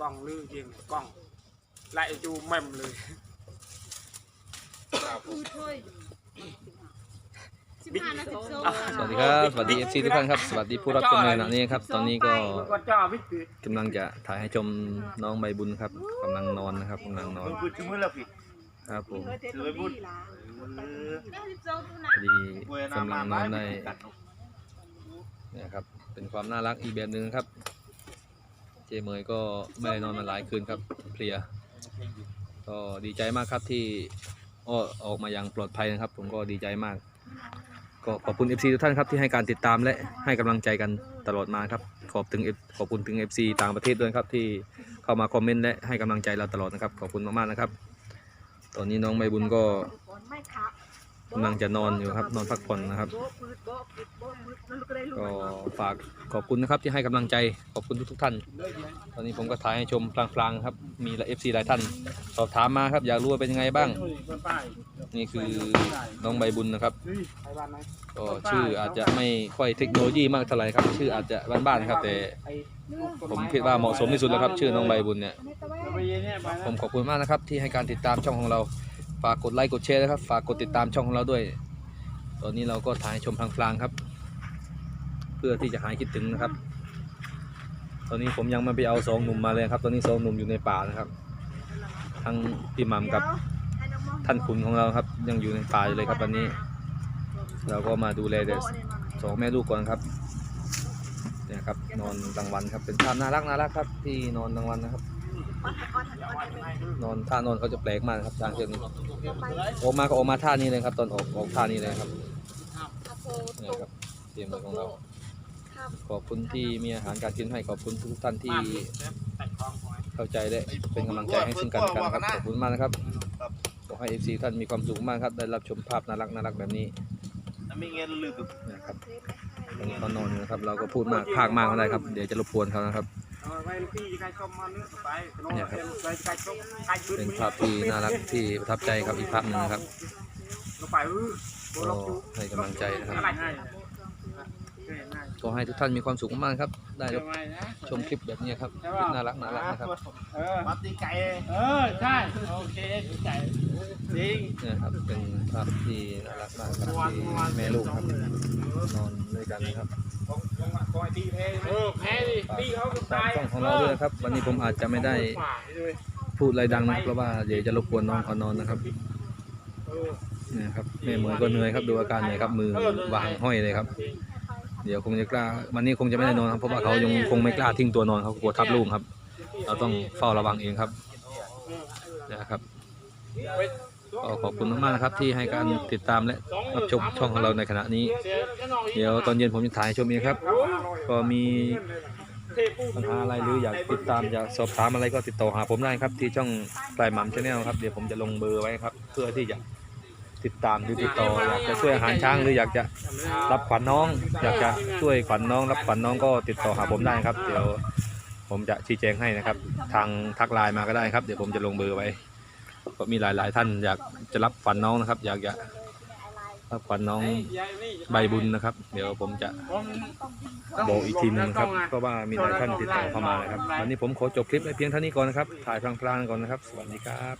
กล้องลือยิงกล้องไล่จูเมมเลยคือถ้วยสิบห้านาทีโซ่สวัสดีครับ สวัสดี FC ทุกท่านครับ สวัสดีผู้รับชมในขณะนี้ครับ ตอนนี้ก็ก็จ้าวิกฤตกำลังจะถ่ายให้ชมน้องใบบุญครับกำลังนอนนะครับกำลังนอนพูดชื่อมือแล้วผิดครับผมเลยพูดได้สิบโซ่ตัวไหนพอดีกำลังนอนได้เนี่ยครับ เป็นความน่ารักอีกแบบหนึ่งครับ เจเมยก็ไม่ได้นอนมาหลายคืนครับเพลียก็ดีใจมากครับที่อ้อออกมาอย่างปลอดภัยนะครับ ผมก็ดีใจมาก ก็ขอบคุณ FC ทุกท่านครับที่ให้การติดตามและให้กำลังใจกันตลอดมาครับ ขอบถึง F ขอบคุณถึง FC ต่างประเทศด้วยครับที่เข้ามาคอมเมนต์และให้กำลังใจเราตลอดนะครับ ขอบคุณมากๆนะครับ ตอนนี้น้องใบบุญก็ กำลังจะนอนอยู่ครับ นอนพักผ่อนนะครับ ก็ฝากขอบคุณนะครับที่ให้กำลังใจขอบคุณทุกๆท่าน ตอนนี้ผมก็ถ่ายให้ชมพลางๆครับ มีเอฟซีหลายท่าน สอบถามมาครับ อยากรู้ว่าเป็นยังไงบ้าง นี่คือน้องใบบุญนะครับก็ชื่ออาจจะไม่ค่อยเทคโนโลยีมากเท่าไหร่ครับ ชื่ออาจจะบ้านๆครับ แต่ผมคิดว่าเหมาะสมที่สุดแล้วครับ ชื่อน้องใบบุญเนี่ยผมขอบคุณมากนะครับที่ให้การติดตามช่องของเรา ฝากกดไลค์กดแชร์นะครับ ฝากกดติดตามช่องของเราด้วย ตอนนี้เราก็ถ่ายชมพลางๆครับ เพื่อที่จะหายคิดถึงนะครับ ตอนนี้ผมยังไมาไปเอาสองหนุ่มมาเลยครับ ตอนนี้สองหนุ่มอยู่ในป่านะครับ ทั้งพี่หมัมกับท่านขุนของเราครับ ยังอยู่ในป่าอยู่เลยครับตอนนี้ เราก็มาดูแลเด็กสองแม่ลูกก่อนครับเนี่ยครับนอนกลางวันครับเป็นภาพน่ารักน่ารักครับ ที่นอนกลางวันนะครับ นอนท่านอนเขาจะแปลกมากนะครับทางเชือกนี้ออกมาก็ออกมาท่านี้เลยครับ ตอนออกออกท่านี้เลยครับเนี่ยครับเตรียมไว้ของเราขอบคุณที่มีอาหารการกินให้ขอบคุณทุกท่านที่แต่คลองหอยเข้าใจและเป็นกำลังใจให้ซึ่งกันและกันนะครับขอบคุณมากนะครับขอให้เอฟซีท่านมีความสุขมากครับ ได้รับชมภาพน่ารักน่ารักแบบนี้ไม่เงี้ยลืมนะครับตอนนี้เขานอนอยู่นะครับ เราก็พูดมากพากมากก็ได้ครับ เดี๋ยวจะรบกวนเขานะครับ เนี่ยครับเป็นภาพที่น่ารักที่ประทับใจครับอีกภาพหนึ่งนะครับก็ให้กำลังใจนะครับ อะไรง่ายง่ายขอให้ทุกท่านมีความสุขมากๆครับ ได้รับชมคลิปแบบนี้ครับคลิปน่ารักน่ารักนะครับเออมาตีไก่เออใช่โอเคใจจริงเนี่ยครับเป็นภาพที่น่ารักมากครับที่แม่ลูกครับนอนด้วยกันนะครับเออแพ้ดิพี่เขาก็ตาตามยช่องของเราด้วยนะครับ วันนี้ผมอาจจะไม่ได้พูดอะไรดังนะเพราะว่าเดี๋ยวจะรบกวนน้องเขานอนนะครับเออเนี่ยครับแม่เหมยก็เหนื่อยครับดูอาการเหนื่อยครับมือวางห้อยเลยครับ เดี๋ยวคงจะกล้าวันนี้คงจะไม่ได้นอนครับเพราะว่าเขายังคงไม่กล้าทิ้งตัวนอนเขากลัวทับลูกครับ เราต้องเฝ้าระวังเองครับนะครับก็ขอบคุณมากๆนะครับที่ให้การติดตามและรับชมช่องของเราในขณะนี้ เดี๋ยวตอนเย็นผมจะถ่ายให้ชมเองครับ ก็มีปัญหาอะไรหรืออยากติดตามอยากสอบถามอะไรก็ติดต่อหาผมได้ครับที่ช่องปลายหม่ำชาแนลครับเดี๋ยวผมจะลงเบอร์ไว้ครับ เพื่อที่จะ ติดตามหรือติดต่ออยากจะช่วยอาหารช้างหรืออยากจะรับขวัญน้อง อยากจะช่วยขวัญน้อง รับขวัญน้องก็ติดต่อหาผมได้ครับ เดี๋ยวผมจะชี้แจงให้นะครับ ทางทักไลน์มาก็ได้ครับ เดี๋ยวผมจะลงเบอร์ไว้ก็มีหลาย ๆ ท่านอยากจะรับขวัญน้องนะครับ อยากจะรับขวัญน้องใบบุญนะครับ เดี๋ยวผมจะบอกอีกทีหนึงนะครับเพราะว่ามีหลายท่านติดต่อเข้ามานะครับวันนี้ผมขอจบคลิปไว้เพียงเท่านี้ก่อนนะครับถ่ายพลางๆก่อนนะครับ สวัสดีครับ